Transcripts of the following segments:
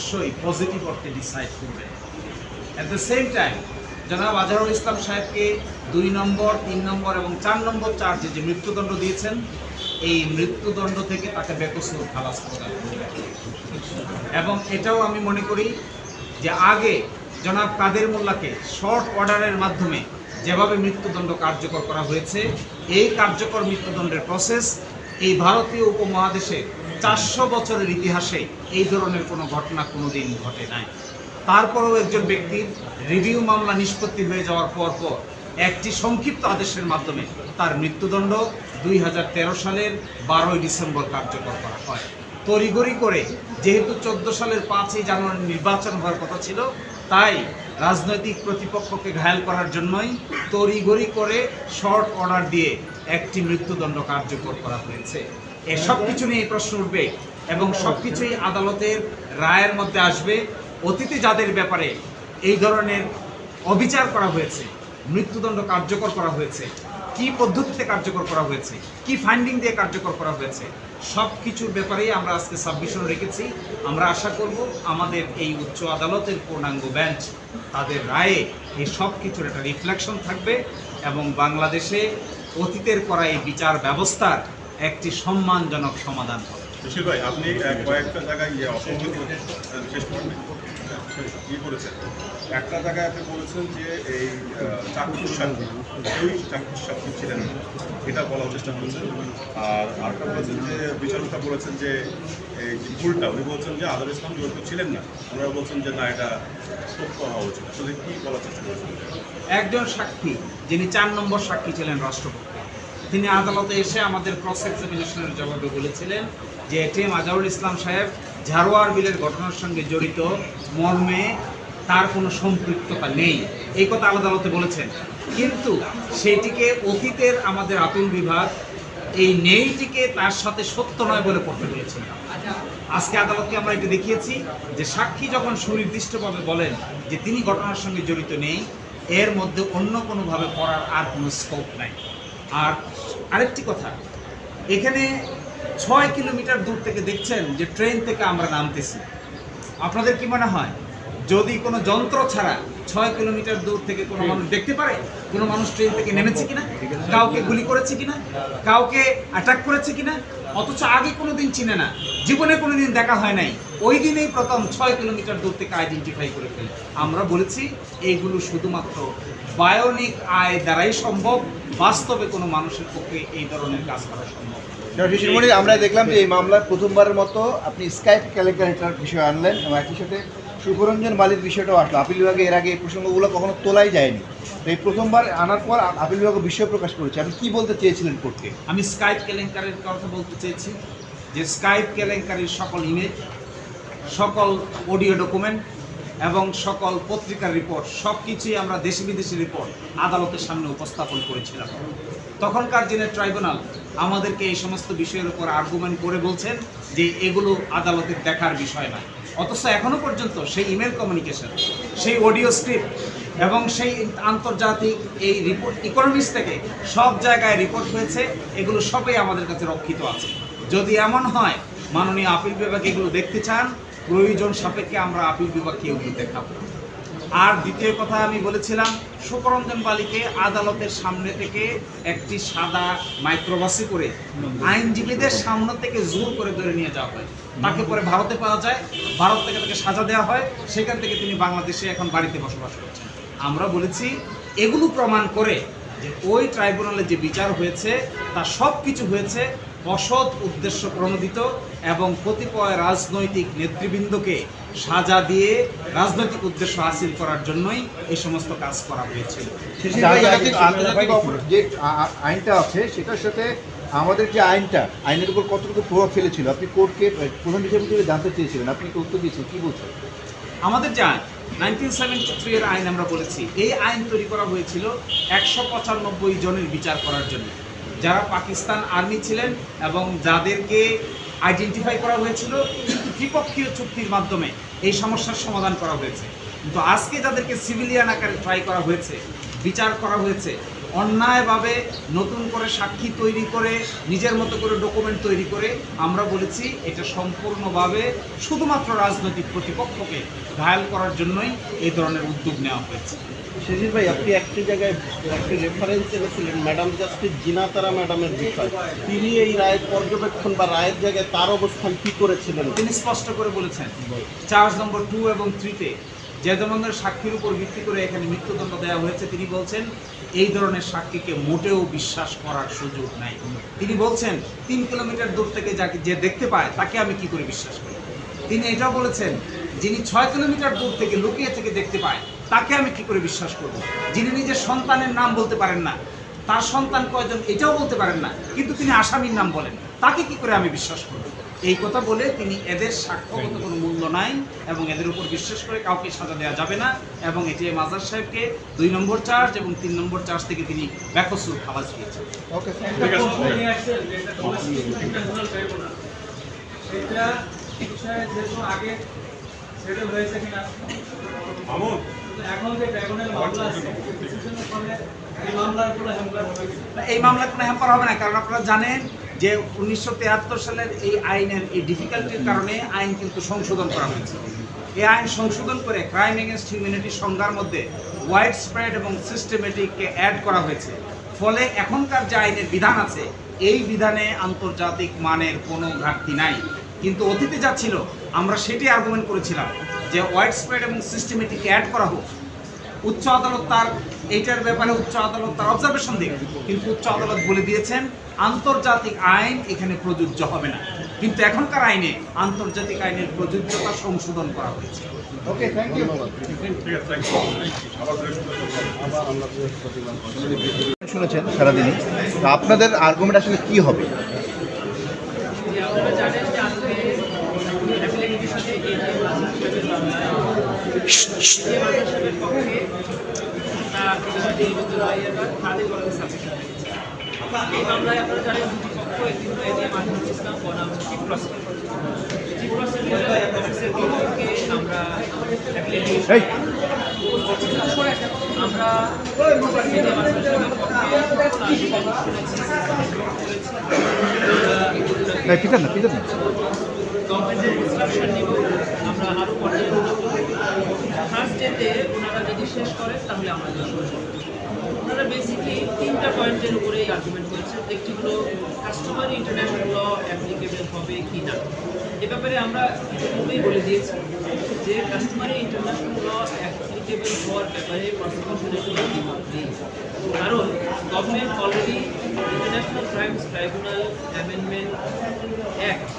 অবশ্যই পজিটিভ অর্থে ডিসাইড করবে। অ্যাট দ্য সেম টাইম জনাব আজহারুল ইসলাম সাহেবকে দুই নম্বর, তিন নম্বর এবং চার নম্বর চার্জে যে মৃত্যুদণ্ড দিয়েছেন, এই মৃত্যুদণ্ড থেকে তাকে বেকসুর খালাস প্রদান করবে। এবং এটাও আমি মনে করি যে আগে জনাব কাদের মোল্লাকে শর্ট অর্ডারের মাধ্যমে যেভাবে মৃত্যুদণ্ড কার্যকর করা হয়েছে, এই কার্যকর মৃত্যুদণ্ডের প্রসেস এই ভারতীয় উপমহাদেশে চারশো বছরের ইতিহাসে এই ধরনের কোনো ঘটনা কোনোদিন ঘটে নাই। তারপরেও একজন ব্যক্তির রিভিউ মামলা নিষ্পত্তি হয়ে যাওয়ার পর পর একটি সংক্ষিপ্ত আদেশের মাধ্যমে তার মৃত্যুদণ্ড দুই হাজার তেরো সালের বারোই ডিসেম্বর কার্যকর করা হয়। তড়িগড়ি করে যেহেতু চোদ্দ সালের পাঁচই জানুয়ারি নির্বাচন হওয়ার কথা ছিল, তাই রাজনৈতিক প্রতিপক্ষকে ঘায়াল করার জন্যই তড়িগড়ি করে শর্ট অর্ডার দিয়ে একটি মৃত্যুদণ্ড কার্যকর করা হয়েছে। এসব কিছু নিয়ে প্রশ্ন উঠবে এবং সব কিছুই আদালতের রায়ের মধ্যে আসবে। অতীতে যাদের ব্যাপারে এই ধরনের অবিচার করা হয়েছে, মৃত্যুদণ্ড কার্যকর করা হয়েছে, কি পদ্ধতিতে কার্যকর করা হয়েছে, কি ফাইন্ডিং দিয়ে কার্যকর করা হয়েছে সব কিছুর ব্যাপারেই আমরা আজকে সাবমিশন রেখেছি। আমরা আশা করব আমাদের এই উচ্চ আদালতের পূর্ণাঙ্গ বেঞ্চ তাদের রায়ে এই সব কিছুর একটা রিফ্লেকশন থাকবে এবং বাংলাদেশে অতীতের করা এই বিচার ব্যবস্থার একটি সম্মানজনক সমাধান হবে। বশির ভাই আপনি কয়েকটা জায়গায় ইয়ে অসংখ্য শেষ করবেন। কি করেছেন একটা জায়গায় আপনি বলেছেন যে এই চাক্ষুষ সাক্ষী কেউই চাক্ষুষ সাক্ষী ছিলেন না। এটা বলার চেষ্টা করেছেন। আর আরেকটা বলেছেন যে বিচারকটা বলেছেন যে এই ভুলটা উনি বলছেন যে আদর ইসলাম জড়িত ছিলেন না। ওনারা বলছেন যে না এটা সত্য হওয়া উচিত। আসলে কি বলার চেষ্টা করেছেন? একজন সাক্ষী যিনি চার নম্বর সাক্ষী ছিলেন রাষ্ট্রপক্ষে তিনি আদালতে এসে আমাদের ক্রস এক্সামিনেশনের জবাবে বলেছিলেন যে এটিএম আজহারুল ইসলাম সাহেব ঝাড়োয়ার বিলের ঘটনার সঙ্গে জড়িত, মর্মে তার কোনো সম্পৃক্ততা নেই। এই কথা আদালতে বলেছেন। কিন্তু সেটিকে অতীতের আমাদের আপিল বিভাগ এই নেইটিকে তার সাথে সত্য নয় বলে পড়তে বলেছিল আজকে আদালতকে আমরা এটা দেখিয়েছি যে সাক্ষী যখন সুনির্দিষ্টভাবে বলেন যে তিনি ঘটনার সঙ্গে জড়িত নেই, এর মধ্যে অন্য কোনোভাবে পড়ার আর কোনো স্কোপ নাই। আর আরেকটি কথা এখানে ছয় কিলোমিটার দূর থেকে দেখছেন যে ট্রেন থেকে আমরা নামতেছি। আপনাদের কি মনে হয় যদি কোনো যন্ত্র ছাড়া ছয় কিলোমিটার দূর থেকে কোনো মানুষ দেখতে পারে? কোনো মানুষ ট্রেন থেকে নেমেছে কিনা? কাউকে গুলি করেছে কিনা? কাউকে অ্যাটাক করেছে কিনা? অথচ আগে কোনো দিন চিনে না, জীবনে কোনো দিন দেখা হয় নাই। ওই দিনেই প্রথম ছয় কিলোমিটার দূর থেকে আইডেন্টিফাই করে ফেলে। আমরা বলেছি এইগুলো শুধুমাত্র বায়োনিক আয় দ্বারাই সম্ভব, বাস্তবে কোনো মানুষের পক্ষে এই ধরনের কাজ করা সম্ভব আমরা দেখলাম যে এই মামলার প্রথমবারের মতো আপনি স্কাইপ কেলেঙ্কারিটার বিষয় আনলেন এবং একই সাথে সুখরঞ্জন মালির বিষয়টাও আসলো। আপিল বিভাগে এর আগে এই প্রসঙ্গগুলো কখনো তোলাই যায়নি। এই প্রথমবার আনার পর আপিল বিভাগ বিষয় প্রকাশ করেছে। আপনি কি বলতে চেয়েছিলেন কোর্টকে? আমি স্কাইপ কেলেঙ্কারির কথা বলতে চেয়েছি যে স্কাইপ কেলেঙ্কারির সকল ইমেজ সকল অডিও ডকুমেন্ট এবং সকল পত্রিকার রিপোর্ট সব কিছুই আমরা দেশি বিদেশি রিপোর্ট আদালতের সামনে উপস্থাপন করেছিলাম। তখনকার দিনের ট্রাইব্যুনাল আমাদেরকে এই সমস্ত বিষয়ের উপর আর্গুমেন্ট করে বলছেন যে এগুলো আদালতের দেখার বিষয় না অথচ এখনও পর্যন্ত সেই ইমেল কমিউনিকেশন সেই অডিও স্ক্রিপ্ট এবং সেই আন্তর্জাতিক এই রিপোর্ট ইকোনমিক্স থেকে সব জায়গায় রিপোর্ট হয়েছে, এগুলো সবই আমাদের কাছে রক্ষিত আছে। যদি এমন হয়, মাননীয় আপিল বিভাগ এগুলো দেখতে চান, প্রয়োজন সাপেক্ষে আমরা আপিল বিভাগকে এগুলো দেখাবো। আর দ্বিতীয় কথা আমি বলেছিলাম সুকরঞ্জন বালিকে আদালতের সামনে থেকে একটি সাদা মাইক্রোবাসে করে আইনজীবীদের সামনে থেকে জোর করে ধরে নিয়ে যাওয়া হয়। তাকে পরে ভারতে পাওয়া যায়। ভারত থেকে তাকে সাজা দেওয়া হয়। সেখান থেকে তিনি বাংলাদেশে এখন বাড়িতে বসবাস করছেন। আমরা বলেছি, এগুলো প্রমাণ করে যে ওই ট্রাইব্যুনালে যে বিচার হয়েছে, তা সব কিছু হয়েছে অসৎ উদ্দেশ্য প্রণোদিত এবং কতিপয় রাজনৈতিক নেতৃবৃন্দকে সাজা দিয়ে রাজনৈতিক উদ্দেশ্য হাসিল করার জন্যই এই সমস্ত কাজ করা হয়েছিল যে আইনটা আছে সেটার সাথে আমাদের যে আইনটা আইনের উপর কতটুকু প্রভাব ফেলেছিল? আপনি কোর্টকে প্রধান বিচারপতি জানতে চেয়েছিলেন আপনি কি উত্তর দিয়েছেন? কি বলছেন? আমাদের যে আইন নাইনটিন সেভেন্টি থ্রি এর আইন আমরা বলেছি এই আইন তৈরি করা হয়েছিল একশো পঁচানব্বই জনের বিচার করার জন্য। যারা পাকিস্তান আর্মি ছিলেন এবং যাদেরকে আইডেন্টিফাই করা হয়েছিল কিন্তু ত্রিপক্ষীয় চুক্তির মাধ্যমে এই সমস্যার সমাধান করা হয়েছে। কিন্তু আজকে যাদেরকে সিভিলিয়ান আকারে ট্রাই করা হয়েছে, বিচার করা হয়েছে, অন্যায়ভাবে নতুন করে সাক্ষী তৈরি করে, নিজের মতো করে ডকুমেন্ট তৈরি করে আমরা বলেছি এটা সম্পূর্ণভাবে শুধুমাত্র রাজনৈতিক প্রতিপক্ষকে ঘায়াল করার জন্যই এই ধরনের উদ্যোগ নেওয়া হয়েছে। শিশির ভাই, আপনি একটি জায়গায় একটি রেফারেন্স এনেছিলেন ম্যাডাম জাস্টিস জিনাতারা ম্যাডামের বিষয়। তিনি এই রায়ের পর্যবেক্ষণ বা রায়ের জায়গায় তার অবস্থান কি করেছিলেন? তিনি স্পষ্ট করে বলেছেন, চার্জ নম্বর টু এবং থ্রিতে যে ধরনের সাক্ষীর উপর ভিত্তি করে এখানে মৃত্যুদণ্ড দেওয়া হয়েছে, তিনি বলছেন, এই ধরনের সাক্ষীকে মোটেও বিশ্বাস করার সুযোগ নাই। তিনি বলছেন, তিন কিলোমিটার দূর থেকে যাকে যে দেখতে পায়, তাকে আমি কি করে বিশ্বাস করি? তিনি এটাও বলেছেন, যিনি ছয় কিলোমিটার দূর থেকে লুকিয়ে থেকে দেখতে পায় তাকে আমি কি করে বিশ্বাস করব? যিনি নিজের সন্তানের নাম বলতে পারেন না তার সন্তান কয়জন এটাও বলতে পারেন না কিন্তু তিনি আসামির নাম বলেন। তাকে কি করে আমি বিশ্বাস করব? এই কথা বলে তিনি এদের সাক্ষ্যগত কোনো মূল্য নাই এবং এদের উপর বিশ্বাস করে কাউকে সাজা দেওয়া যাবে না এবং এটি মাজার সাহেবকে দুই নম্বর চার্জ এবং তিন নম্বর চার্জ থেকে তিনি ব্যাকসুর খালাস দিয়েছেন। বিষয়ে আগে সেটেল হয়েছে কিনা? এখন যে ড্রাগনের মামলা আছে এই মামলার কোনো হ্যাম্পার হবে মামলা কোনো হ্যাম্পার হবে না কারণ আপনারা জানেন যে উনিশশো সালের এই আইনের এই ডিফিকাল্টির কারণে আইন কিন্তু সংশোধন করা হয়েছে। এই আইন সংশোধন করে ক্রাইম এগেনস্ট হিউম্যানিটি সংজ্ঞার মধ্যে ওয়াইড স্প্রেড এবং সিস্টেমেটিককে অ্যাড করা হয়েছে। ফলে এখনকার যে আইনের বিধান আছে এই বিধানে আন্তর্জাতিক মানের কোনো ঘাটতি নাই। কিন্তু অতীতে যা ছিল আমরা সেটি আর্গুমেন্ট করেছিলাম। যে ওয়াইড স্প্রেড এবং সিস্টেমেটিক অ্যাড করা হোক উচ্চ আদালত তার এইটার ব্যাপারে উচ্চ আদালত তার অবজারভেশন দিক কিন্তু উচ্চ আদালত বলে দিয়েছেন আন্তর্জাতিক আইন এখানে প্রযোজ্য হবে না। কিন্তু এখনকার আইনে আন্তর্জাতিক আইনের প্রযোজ্যতা সংশোধন করা হয়েছে। ওকে থ্যাংক ইউ শুনেছেন সারাদিনই। আপনাদের আর্গুমেন্ট আসলে কি হবে যে আপনারা জানেন যে আজকে অ্যাপিলেটির সাথে এই যে মাদ্রাসা সাহেবের মামলায় যে মাদ্রাসা সাহেবের পক্ষে তার নির্মিত রায় এবার তাদের বলার সাবমিশন এই। মামলায় আপনারা জানেন দুটি পক্ষ একটি হলো এটিএম মাহমুদ ইসলাম বনাম চিফ প্রসিকিউটর চিফ প্রসিকিউটর অফিসের পক্ষ আমরা আমরা ইসলামের পক্ষে শুনেছি আমরা পর্যালোচনা করব ফার্স্ট ডেতে ওনারা যদি শেষ করেন, তাহলে আমরা ওনারা বেসিকলি তিনটা পয়েন্টের উপরেই আর্গুমেন্ট করেছেন, একটি হলো কাস্টমারি ইন্টারন্যাশনাল ল অ্যাপ্লিকেবল হবে কি না এ ব্যাপারে আমরা ইতিপূর্বেই বলে দিয়েছি যে কাস্টমারি ইন্টারন্যাশনাল ল অ্যাপ্লিকেবল হওয়ার ব্যাপারে প্রসিকিউশনের কারণ government already international crimes tribunal amendment act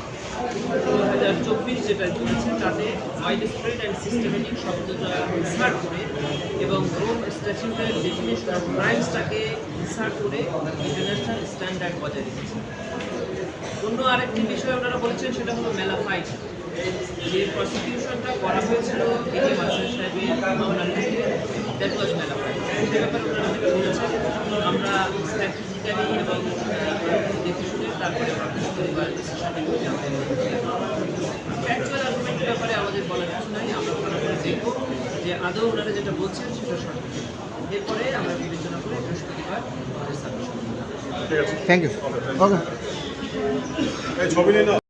দু হাজার চব্বিশ যেটা বলেছে তাতে ওয়াইড স্প্রেড অ্যান্ড সিস্টেমেটিক শব্দ ইনসার্ট করে এবং রোম স্ট্যাচুটের ডেফিনেশন অফ ক্রাইমসটাকে ইনসার্ট করে ইন্টারন্যাশনাল স্ট্যান্ডার্ড বজায় রেখেছে। অন্য আরেকটি বিষয় ওনারা বলেছেন, সেটা হলো মেলাফাইট। যে প্রসিকিউশনটা করা হয়েছিল এটি মাসুদ সাহেবের মামলার ক্ষেত্রে দ্যাট ওয়াজ মেলাফাইট সে ব্যাপারে ওনারা বলেছেন আমরা স্ট্যাটিস্টিক্যালি এবং দেখে শুনে তারপরে প্রকাশ করি বা ডিসিশন ফ্যাকচুয়াল আর্গুমেন্টের ব্যাপারে আমাদের বলার কিছু নাই আমরা করে দেখব যে আদৌ ওনারা যেটা বলছেন সেটা সঠিক। এরপরে আমরা বিবেচনা করে বৃহস্পতিবার আমাদের সাবমিশন ঠিক আছে থ্যাংক ইউ ওকে ছবি নিয়ে